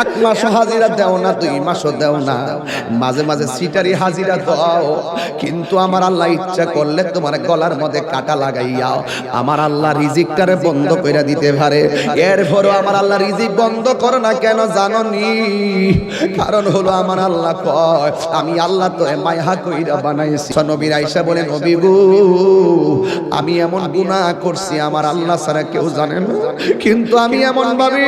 এক মাস হাজিরা দেও না, দুই মাসও দেও না। মাঝে মাঝে সিটারি হাজিরা দাও, কিন্তু আমার আল্লাহ ইচ্ছা করলে তোমার গলার মধ্যে কাটা লাগাইয়া আমার আল্লাহ রিজিকটারে বন্ধ করে দিতে পারে। এরপরও আমার আল্লাহ রিজিক বন্ধ করে না কেন জানো নি কারণ হলো আমার আল্লাহ কয়, আমি আল্লাহ তো মাইহা কইরা বানাইছি। নবীর আয়েশা বলেন নবী গো, আমি এমন গুনাহ করছি, আমার আল্লাহ ছাড়া কেউ জানে না। কিন্তু আমি এমন ভাবি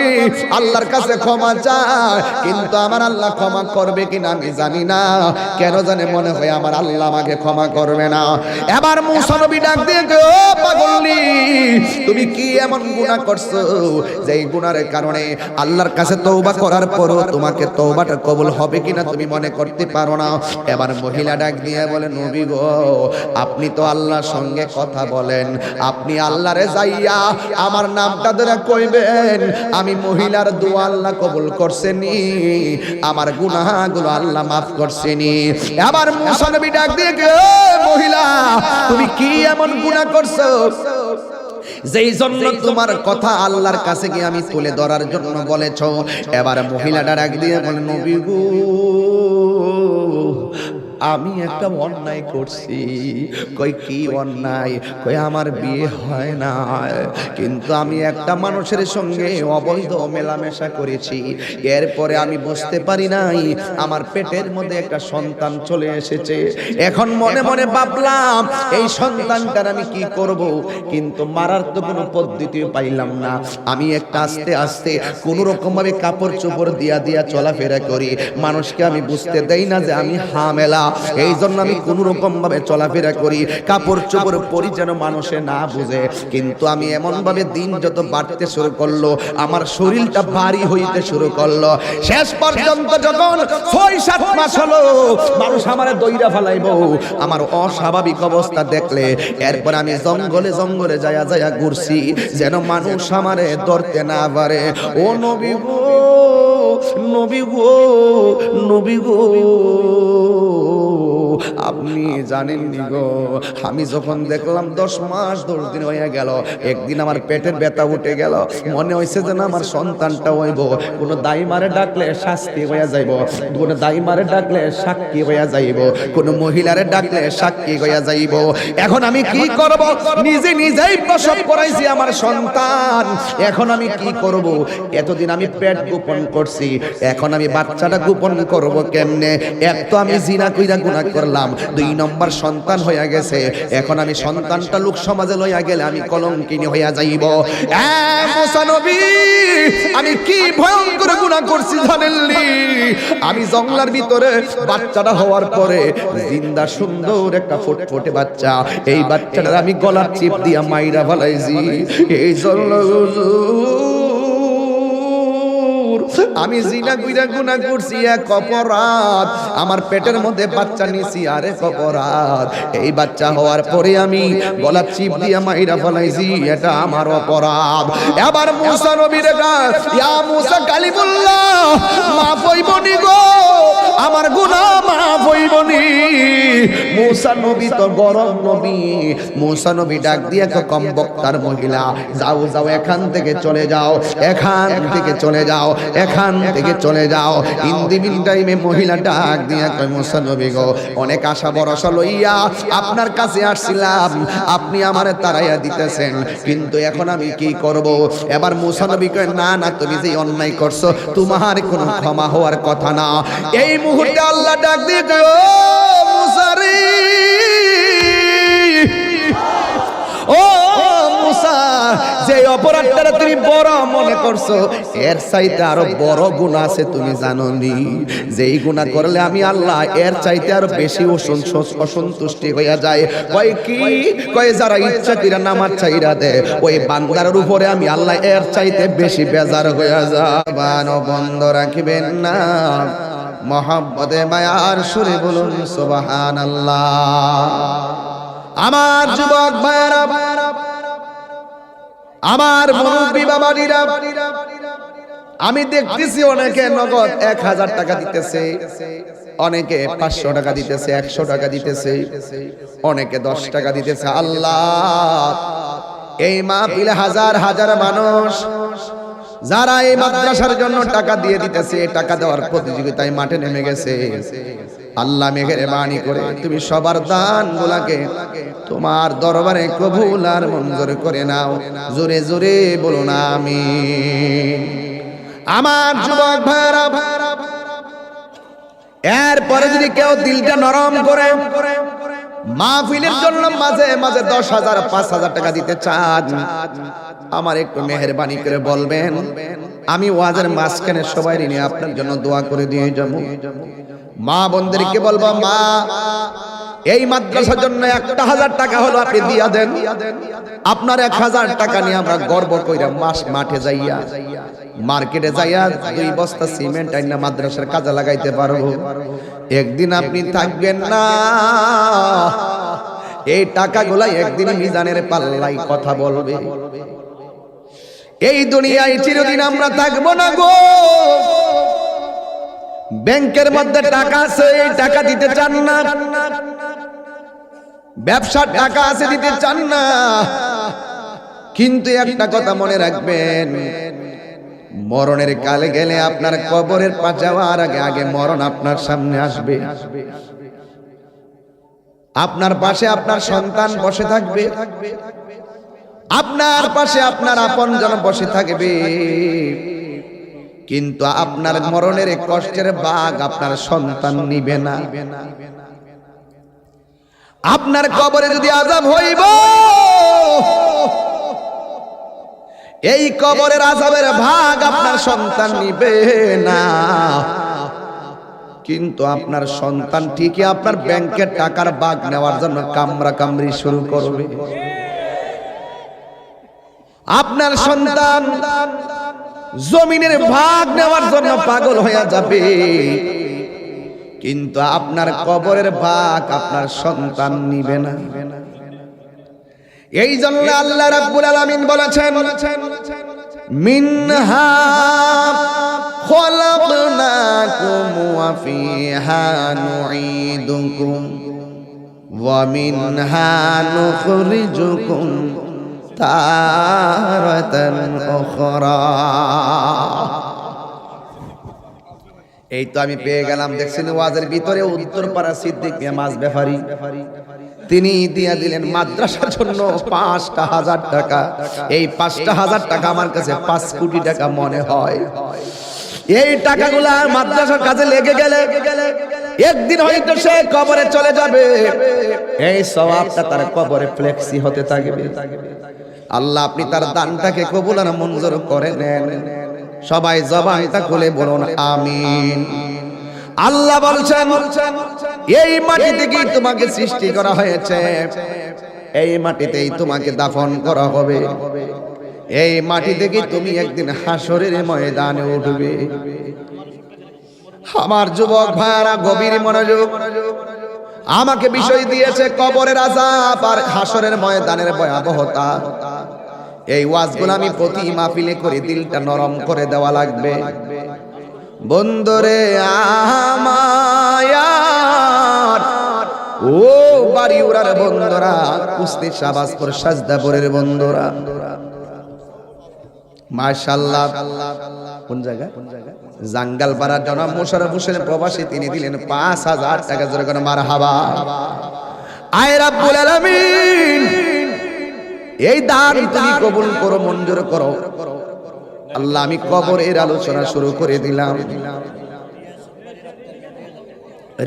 আল্লাহর কাছে ক্ষমা চাই কিন্তু আমার আল্লাহ ক্ষমা করবে কিনা আমি জানি না। কেন জানে মনে হয় আমার আল্লাহ আমাকে ক্ষমা করবে না। এবার মুসা নবী ডাক দিয়ে ও পাগলি তুমি কি এমন গুনাহ করছ যে এই গুনার কারণে আল্লাহর কাছে তওবা করার পরও তোমাকে তওবাটা কবুল হবে কিনা তুমি মনে করতে পারো না? এবার মহিলা ডাক দিয়ে বলে, নবী গো, আপনি তো আল্লাহর সঙ্গে কথা বলেন। আপনি আল্লাহরে যাইয়া আমার নামটা ধরে কইবেন। আমি মহিলার দোয়া আল্লাহ কবুল করছেনি, আমার গুনাহগুলো আল্লাহ মাফ করছেনি। আবার মুসা নবী ডাক দিয়ে মহিলা, তুমি কি এমন গুনাহ করছ? যেই জন্য তোমার কথা আল্লাহর কাছে গিয়ে আমি তুলে ধরার জন্য বলেছ। এবার মহিলাটা ডাক দিয়ে বলে, নবী গো আমি একটা অন্যায় করছি। কই কি অন্যায়? কই আমার বিয়ে হয় না। কিন্তু আমি একটা মানুষের সঙ্গে অবৈধ মেলামেশা করেছি। এরপরে আমি বুঝতে পারি নাই, আমার পেটের মধ্যে একটা সন্তান চলে এসেছে। এখন মনে মনে ভাবলাম, এই সন্তানটার আমি কি করব? কিন্তু মারার তো কোনো পদ্ধতি পাইলাম না। আমি একটা আস্তে আস্তে কোনো রকম ভাবে কাপড় চোপড় দিয়া দিয়া চলাফেরা করি। মানুষকে আমি বুঝতে দেই না যে আমি হামেলা। এই জন্য আমি কোনো রকম ভাবে চলাফেরা করি কাপড় চোপড় পরি যেন মানুষে না বুঝে। কিন্তু আমি এমন ভাবে দিন যত বাড়তে শুরু করল, আমার শরীরটা ভারী হইতে শুরু করল। শেষ পর্যন্ত যখন ছয়, সাত মাস হলো, মানুষ আমারে দইরা ফেলাইবো। আমার অস্বাভাবিক অবস্থা দেখলে, এরপর আমি জঙ্গলে জঙ্গলে যায়া যায়া ঘুরছি, যেন মানুষ আমারে ধরতে না পারে। ও নবী গো নবী গো নবী গো। আপনি জানেননি গো আমি যখন দেখলাম দশ মাস দশ দিন হয়ে গেল একদিন আমার পেটের ব্যথা উঠে গেল মনে হয়েছে যে না আমার সন্তানটা হইব। কোনো দাই মারে ডাকলে শাস্তি হইয়া যাইব কোনো দাই মারে ডাকলে সাক্ষী হইয়া যাইব কোনো মহিলারে ডাকলে সাক্ষী হইয়া যাইব। এখন আমি কি করব? নিজে নিজেই প্রসব করাইছি আমার সন্তান। এখন আমি কি করব? এতদিন আমি পেট গোপন করছি এখন আমি বাচ্চাটা গোপন করব কেমনে? এক তো আমি জিনা কইরা গুনাহ করলাম। করলাম। দুই নম্বর সন্তান হইয়া গেছে। এখন আমি সন্তানটা লোক সমাজে লইয়া গেলে আমি কলঙ্কিনী হইয়া যাইব। আমি কি ভয়ঙ্কর গুনাহ করছি জানেননি আমি জঙ্গলার ভিতরে বাচ্চাটা হওয়ার পরে জিন্দা সুন্দর একটা ফুটফুটে বাচ্চা। এই বাচ্চাটার আমি গলার চিপ দিয়া মাইরা ফেলাইছি। এই জন্য আমি জিনা গুইরা গুনা করছি, এক অপরাধ। আমার পেটের মধ্যে বাচ্চা নিছি আর এক অপরাধ। এই বাচ্চা হওয়ার পরে আমি গলা চিপ দিয়া মাইরা ফলাইছি, এটা আমার অপরাধ। এবার মুসা নবীর ইয়া মুসা কালিমুল্লাহ, মাফ হইবনি গো। আমার গুনাহ মাফ হইবনি মুসা নবী তো গরম নবী। মুসা নবী ডাক দিয়ে কম বক্তার মহিলা, যাও যাও, এখান থেকে চলে যাও, এখান থেকে চলে যাও, এখান থেকে চলে যাও। ইন্দিমিন টাইমে মহিলা ডাক দিয়া কয়, মুসা নবী গো, অনেক আশা ভরসা লইয়া আপনার কাছে আসছিলাম, আপনি আমারে তারাইয়া দিতেছেন, কিন্তু এখন আমি কি করব? এবার মুসা নবী কয়, না না, তুমি যে অন্যায় করছ, তোমার কোনো ক্ষমা হওয়ার কথা না। এই মুহূর্তে আল্লাহ ডাক দিয়ে কয়, ও মুসারি যে অপরাধটা তুমি বড় মনে করছ, এর চাইতে আরও বড় গুণ আছে তুমি জানো নি যেই গুণা করলে আমি আল্লাহ এর চাইতে আরও বেশি অসন- অসন্তুষ্টি হইয়া যায়। কয় কি? কয়, যারা ইচ্ছা কিরা নামাজ চাইরা দে ওই বান্দার উপরে আমি আল্লাহ এর চাইতে বেশি বেজার হইয়া যাবান বন্ধ রাখিবেন না। মহাব্বতে মায়ার সুরে বলুন সুবাহান আমার যুবক ভাইরা আমার মুরব্বী বাবাজিরা আমি দেখতেছি অনেকে নগদ এক হাজার টাকা দিতেছে, অনেকে পাঁচশো টাকা দিতেছে, একশো টাকা দিতেছে, অনেকে দশ টাকা দিতেছে। আল্লাহ, এই মাহফিলে হাজার হাজার মানুষ যারা এই মাদ্রাসার জন্য টাকা দিয়ে দিতেছে টাকা দেওয়ার প্রতিযোগিতায় মাঠে নেমে গেছে। আল্লাহ মেঘের বাণী করে তুমি সবার দান গুলাকে তোমার দরবারে কবুল আর মঞ্জুর করে নাও। জোরে জোরে বলো না আমি আমার যুবক ভাইরা এরপরে যদি কেউ দিলটা নরম করে মাহফিলের জন্য মাঝে মাঝে দশ হাজার, পাঁচ হাজার টাকা দিতে চান। আমার একটু মেহরবানি করে বলবেন, আমি ওয়াজের মাঝখানে সবাই নিয়ে আপনার জন্য দোয়া করে দিয়ে যাব। মা বোনদেরকে বলব, মা, এই মাদ্রাসার জন্য একটা হাজার টাকা হলো আপনি দিয়া দেন। আপনার এক হাজার টাকা নিয়ে আমরা গর্ব কইরা মাস মাঠে যাইয়া মার্কেটে যাইয়া দুই বস্তা সিমেন্ট আইনা মাদ্রাসার কাজে লাগাইতে পারব। একদিন আপনি থাকবেন না। এই টাকাগুলা একদিন মিজানের পাল্লাই কথা বলবে। এই দুনিয়ায় চিরদিন আমরা থাকব না গো। ব্যাংকের মধ্যে টাকা আছে, এই টাকা দিতে চান না। ব্যবসার টাকা আছে, দিতে চান না। কিন্তু একটা কথা মনে রাখবেন মরণের কালে গেলে আপনার কবরের পা যাওয়ার আগে আগে মরণ আপনার সামনে আসবে। আপনার পাশে আপনার সন্তান বসে থাকবে। আপনার পাশে আপনার আপন আপনজন বসে থাকবে। কিন্তু আপনার মরণের কষ্টের বাঘ আপনার সন্তান নিবে না। আপনার কবরে যদি আজাব হইব এই কবরের আজাবের ভাগ আপনার সন্তান নিবে না। কিন্তু আপনার সন্তান ঠিকই আপনার ব্যাংকের টাকার বাঘ নেওয়ার জন্য কামরা কামড়ি শুরু করবে। আপনার সন্তান জমিনের ভাগ নেওয়ার জন্য পাগল হয়ে যাবে। কিন্তু আপনার কবরের ভাগ আপনার সন্তান নিবে না। এই জন্য আল্লাহ রাব্বুল আলামিন বলেছেন, মিনহা খলাকনাকুম ওয়া ফিহা নুঈদুকুম ওয়া মিনহা নুখরিজুকুম তারাতান উখরা. এই তো আমি পেয়ে গেলাম, দেখছেন ওয়াজের ভিতরে উত্তরপাড়া সিদ্দিক মিয়া মাছ ব্যাপারী। তিনি দিয়া দিলেন মাদ্রাসার জন্য পাঁচটা হাজার টাকা। এই পাঁচটা হাজার টাকা আমার কাছে পাঁচ কোটি টাকা মনে হয়। এই টাকাগুলা মাদ্রাসার কাছে লেগে গেলে একদিন হয়তো সে কবরে চলে যাবে। এই সওয়াবটা তার কবরে ফ্লেক্সি হতে থাকবে। আল্লাহ আপনি তার দানটাকে কবুল আর মঞ্জুর করে নেন। সবাই জবানটা খুলে বলুন, আমিন। আল্লাহ বলছেন, এই মাটি থেকেই তোমাকে সৃষ্টি করা হয়েছে? এই মাটিতেই তোমাকে দাফন করা হবে। এই মাটি থেকে তুমি একদিন হাসরের ময়দানে উঠবে? আমার যুবক ভাইয়ারা, গভীর মনোযোগ। আমাকে বিষয় দিয়েছে কবরের আজাব আর হাসরের ময়দানের ভয়াবহতা। এই ওয়াজগুলো আমি প্রতি মাহফিলে করে দিলটা নরম করে দেওয়া লাগবে। বন্ধুরে আমায়ার। ও বাড়ি উড়ার বন্ধুরা কুস্তি শাবাজপুর সাজদাপুরের বন্ধুরা মাশাল্লাহ কোন জায়গা? জাঙ্গাল পাড়া জনাব মোশারফ হোসেন প্রবাসী, তিনি দিলেন পাঁচ হাজার টাকা জোরে করে মার হাবা আয় রাব্বুল এই দান তুমি কবুল করো, মঞ্জুর করো। আল্লাহ, আমি কবরের আলোচনা শুরু করে দিলাম।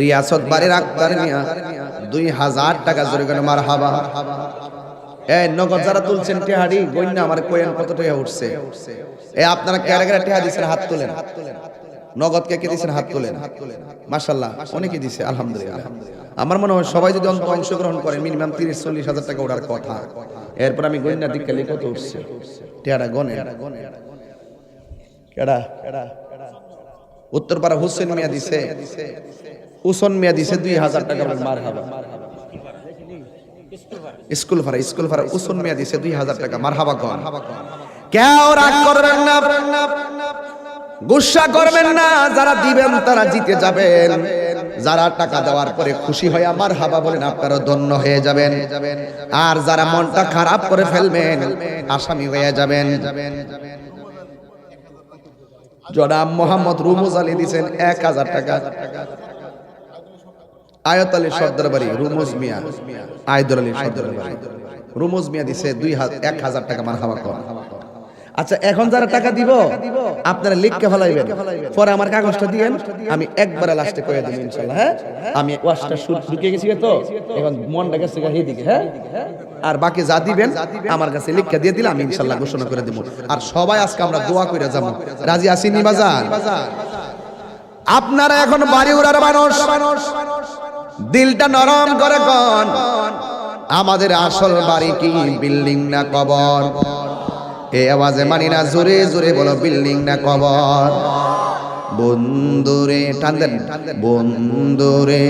রিয়াসত বাড়ির আক্তার মিয়া, দুই হাজার টাকা জোরে করে মার হাবা এই নগদ যারা তুলছেন টেহাড়ি গণ্য আমার কোয়েন কত টাকা উঠছে? এ, আপনারা কেরা কেরা টেহা দিচ্ছেন হাত তোলেন। নগদ কে কে দিচ্ছেন হাত তোলেন। মাশাল্লাহ অনেকে দিছে, আলহামদুলিল্লাহ। আমার মনে হয় সবাই যদি অন্ত অংশগ্রহণ করেন মিনিমাম তিরিশ, চল্লিশ হাজার টাকা ওঠার কথা। এরপর আমি গণ্যা দিক কত উঠছে? টেহারা গনে কেডা? উত্তরপাড়া হুসেন মিয়া দিছে হুসন মিয়া দিছে দুই হাজার টাকা মার হাবা। স্কুল ভাড়া স্কুল ভাড়া উসন মিয়া দিছে দুই হাজার টাকা, মার হাবা কন। কেউ রাগ করবেন না, গুসা করবেন না, যারা দিবেন তারা জিতে যাবেন। যারা টাকা দেওয়ার পরে খুশি হয়ে আমার হাবা বলেন, আপনারা ধন্য হয়ে যাবেন। আর যারা মনটা খারাপ করে ফেলবেন, আসামি হয়ে যাবেন। জনাব মোহাম্মদ রুমুজ আলী দিচ্ছেন এক হাজার টাকা। আয়ত আলী সর্দার বাড়ি রুমুজ মিয়া। আয়দুল আলী সর্দার বাড়ি রুমুজ মিয়া দিছে দুই এক হাজার টাকা হাওয়া কর। আচ্ছা এখন যারা টাকা দিব আপনারা লিখকে ফেলাইবেন। পরে আমার কাগজটা দিয়েন আমি একবারে লাস্টে কয়ে দেব ইনশাআল্লাহ হ্যাঁ? আমি ওয়াশটা শুট ঢুকে গেছি তো এখন মনটা গেছে এইদিকে হ্যাঁ? আর বাকি যা দিবেন আমার কাছে লিখকে দিয়ে দিলে আমি ইনশাআল্লাহ ঘোষণা করে দেব। আর সবাই আজকে আমরা দোয়া করে যাব। রাজি আছি নিবাজান আপনারা এখন বাড়ি উড়ার মানুষ। দিলটা নরম করে কন। আমাদের আসল বাড়ি কি? বিল্ডিং না কবর। এ আওয়াজে মানি না জোরে জোরে বলো বিল্ডিং না কবর। বন্ধুরে টান বন্ধুরে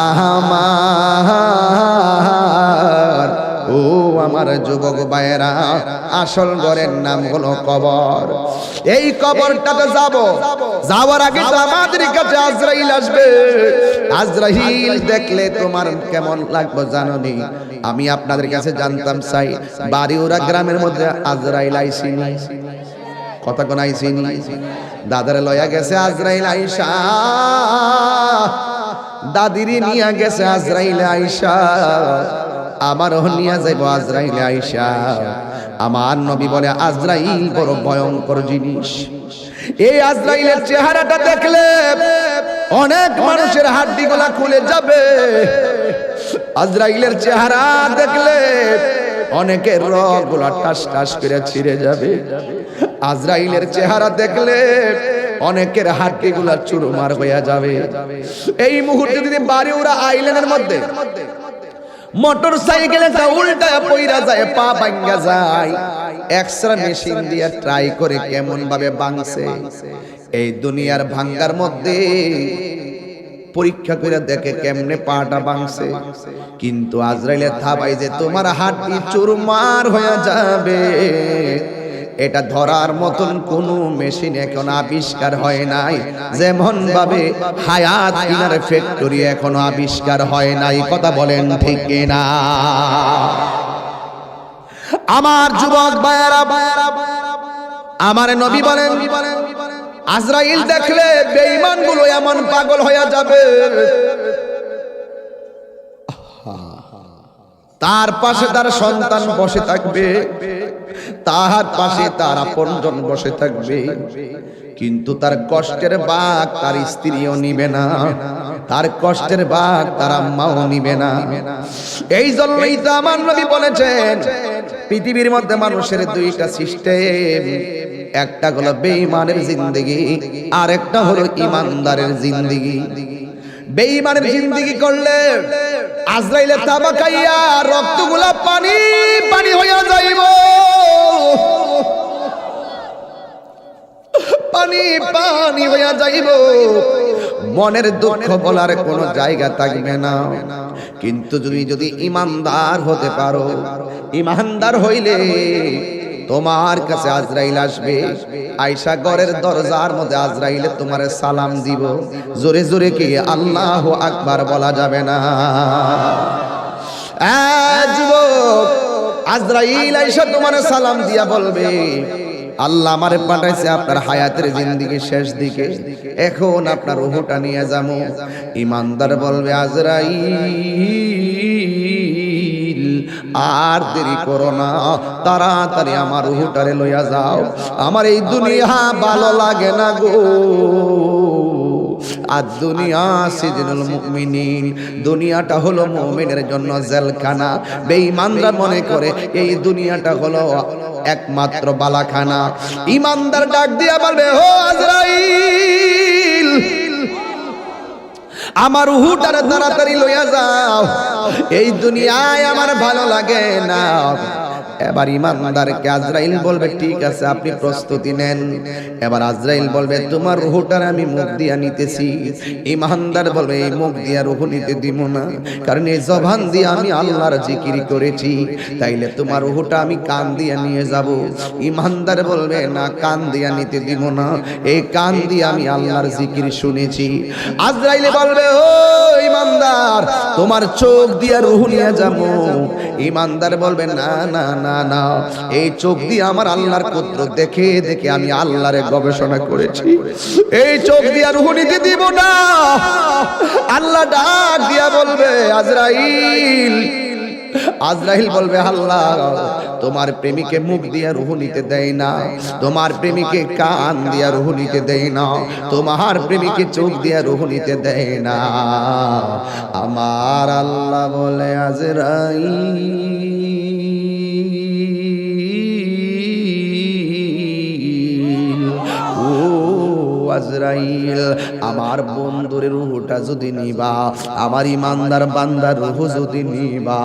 আমার ও আমার যুবক ভাইয়েরা, আসল ঘরের নাম হলো কবর। এই কবরটাতে যাব। যাওয়ার আগে তো আমাদের কাছে আজরাইল আসবে। আজরাইল দেখলে তোমার কেমন লাগবে জাননি আমি আপনাদের কাছে জানতাম চাই, বাড়িওরা গ্রামের মধ্যে আজরাইল আইসি কথা কোন আইসি দাদারে লয়া গেছে আজরাইল আইসা দাদিরি নিয়া গেছে আজরাইল আইসা আমারও নিয়ে যাইব আজরাইল আইসা। আমার নবী বলে, আজরাইল বড় ভয়ঙ্কর জিনিস। এই আজরাইলের চেহারাটা দেখলে অনেক মানুষের হাড্ডি গুলা খুলে যাবে। আজরাইলের চেহারা দেখলে অনেকের রগগুলা টাস টাস করে ছিঁড়ে যাবে। আজরাইলের চেহারা দেখলে অনেকের হাড্ডি গুলা চুরমার হয়ে যাবে। এই মুহূর্তে যদি বাড়ি ওরা আইল্যান্ডের মধ্যে মোটর সাইকেলে উল্টা পইরা যায়, পা ভাঙ্গা যায়। এক্সরা মেশিন দিয়ে ট্রাই করে কেমন ভাবে ভাঙছে। এই দুনিয়ার ভাঙ্গার মধ্যে পরীক্ষা করে দেখে কেমনে পাটা ভাঙছে। কিন্তু আজরাইলে থাবাই যে তোমার হাতটি চুরমার হয়ে যাবে। এটা ধরার মতন কোন মেশিন এখন আবিষ্কার হয় নাই। যেমন ভাবে হায়াত কিনার ফ্যাক্টরি এখনও আবিষ্কার হয় নাই। কথা বলেন ঠিক না আমার যুবক ভাইয়েরা, আমার নবী বলেন, আজরাইল দেখলে বেঈমানগুলো এমন পাগল হয়ে যাবে। তার পাশে তার সন্তান বসে থাকবে। তাহার পাশে তার আপনজন বসে থাকবে। কিন্তু তার কষ্টের বাঘ তার স্ত্রীও নিবে না। তার কষ্টের বাঘ তার আম্মাও নিবে না। এই জন্যই তো আমার নবী বলেছেন পৃথিবীর মধ্যে মানুষের দুইটা সিস্টেম। একটা হলো বেঈমানের জিন্দেগি আর একটা হলো ইমানদারের জিন্দেগি। বেঈমানের জিন্দেগি করলে আজরাইলে তাবা খাইয়া রক্তগুলা পানি পানি হইয়া যাইব। পানি পানি হইয়া যাইব। মনের দুঃখ বলার কোনো জায়গা থাকবে না। কিন্তু তুমি যদি ইমানদার হতে পারো, ইমানদার হইলে তোমার কাছে আজরাইল আসবে। আয়সা ঘরের দরজার মধ্যে আজরাইলে তোমার সালাম দিব। জোরে জোরে কি? আল্লাহ আকবার বলা যাবে না। আজরাইল আইসা তোমার সালাম দিয়া বলবে, আল্লাহ আমারে পাঠাইছে আপনার হায়াতের জিন্দিগি শেষ দিকে। এখন আপনার রুহটা নিয়ে যাব ইমানদার বলবে, আজরাইল আর দেরি করো না। তাড়াতাড়ি আমার রুহটারে লইয়া যাও। আমার এই দুনিয়া ভালো লাগে না গো। আর দুনিয়া সিজনুল মুমিনিন, দুনিয়াটা হলো মুমিনের জন্য জেলখানা। বেঈমানরা মনে করে এই দুনিয়াটা হলো একমাত্র বালাখানা। ইমানদার ডাক দিয়া বলবে, ও আজরাইল, আমার উহুটারে তাড়াতাড়ি লইয়া যাও। এই দুনিয়ায় আমার ভালো লাগে না। এবার ইমানদারকে আজরাইল বলবে, ঠিক আছে, আপনি প্রস্তুতি নেন। এবার আজরাইল বলবে, তোমার রুহটার আমি মুখ দিয়া নিতেছি। ইমানদার বলবে, এই মুখ দিয়া রুহ নিতে দিব না, কারণ এই জবান দিয়ে আমি আল্লাহর জিকিরি করেছি। তাইলে তোমার রুহটা আমি কান দিয়া নিয়ে যাব। ইমানদার বলবে, না, কান দিয়া নিতে দিব না। এই কান দিয়ে আমি আল্লাহর জিকির শুনেছি। আজরাইলে বলবে, ও ইমানদার, তোমার চোখ দিয়া রুহ নিয়ে যাব। ইমানদার বলবে না না না না। এই চোখ দিয়ে আমার আল্লাহর পুত্র দেখে দেখে আমি আল্লাহরে গবেষণা করেছি। এই চোখ দিয়ে রুহ নিতে দিব না। আল্লাহ ডাক দিয়া বলবে, আজরাইল। আজরাইল বলবে, আল্লাহ, তোমার প্রেমিকে মুখ দিয়া রুহ নিতে দেয় না। তোমার প্রেমিকে কান দিয়া রুহ নিতে দেয় না। তোমার প্রেমিকে চোখ দিয়া রুহ নিতে দেয় না। আমার আল্লাহ বলে, আজরাইল। আজরাইল। আমার বন্ধুরের রুহটা যদি নিবা আমার ইমানদার বান্দার রুহ যদি নিবা